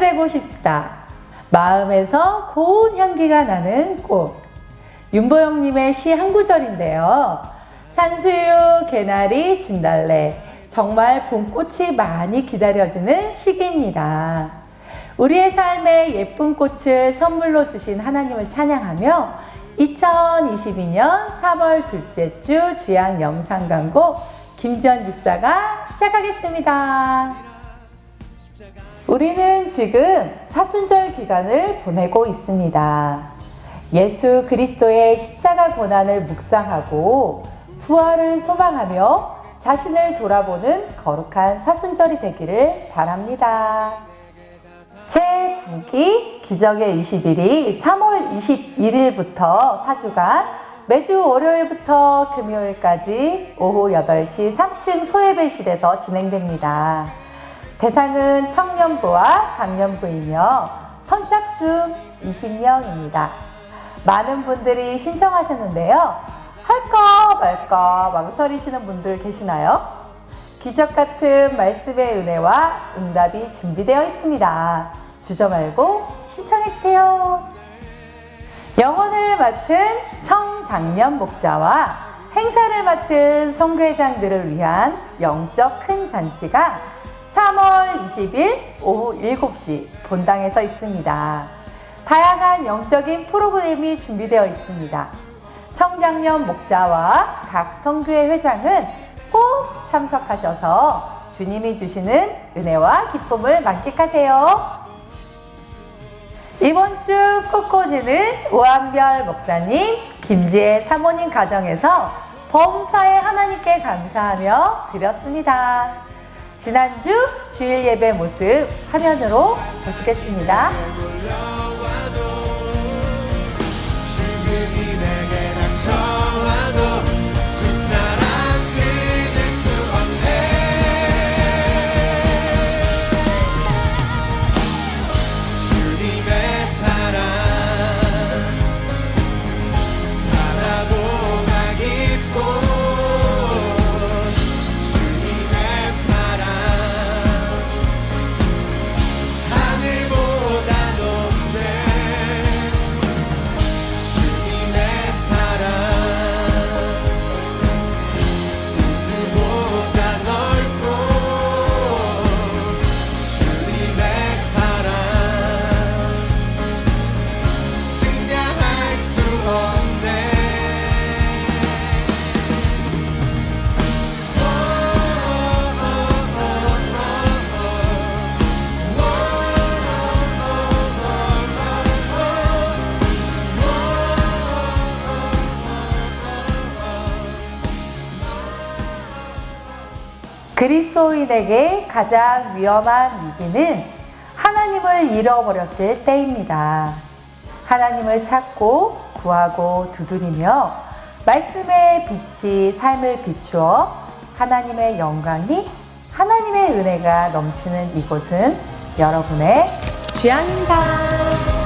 되고 싶다. 마음에서 고운 향기가 나는 꽃. 윤보영님의 시 한 구절인데요. 산수유, 개나리, 진달래. 정말 봄꽃이 많이 기다려지는 시기입니다. 우리의 삶에 예쁜 꽃을 선물로 주신 하나님을 찬양하며 2022년 3월 둘째 주 주양 영상 광고 김지연 집사가 시작하겠습니다. 우리는 지금 사순절 기간을 보내고 있습니다. 예수 그리스도의 십자가 고난을 묵상하고 부활을 소망하며 자신을 돌아보는 거룩한 사순절이 되기를 바랍니다. 제9기 기적의 20일이 3월 21일부터 4주간 매주 월요일부터 금요일까지 오후 8시 3층 소예배실에서 진행됩니다. 대상은 청년부와 장년부이며 선착순 20명입니다. 많은 분들이 신청하셨는데요. 할까 말까 망설이시는 분들 계시나요? 기적 같은 말씀의 은혜와 응답이 준비되어 있습니다. 주저 말고 신청해 주세요. 영혼을 맡은 청장년 목자와 행사를 맡은 성교회장들을 위한 영적 큰 잔치가 3월 20일 오후 7시 본당에서 있습니다. 다양한 영적인 프로그램이 준비되어 있습니다. 청장년 목자와 각 성교회 회장은 꼭 참석하셔서 주님이 주시는 은혜와 기쁨을 만끽하세요. 이번 주 코코지는 오한별 목사님, 김지혜 사모님 가정에서 범사에 하나님께 감사하며 드렸습니다. 지난주 주일 예배 모습 화면으로 보시겠습니다. 그리스도인에게 가장 위험한 위기는 하나님을 잃어버렸을 때입니다. 하나님을 찾고 구하고 두드리며 말씀의 빛이 삶을 비추어 하나님의 영광이 하나님의 은혜가 넘치는 이곳은 여러분의 주양입니다.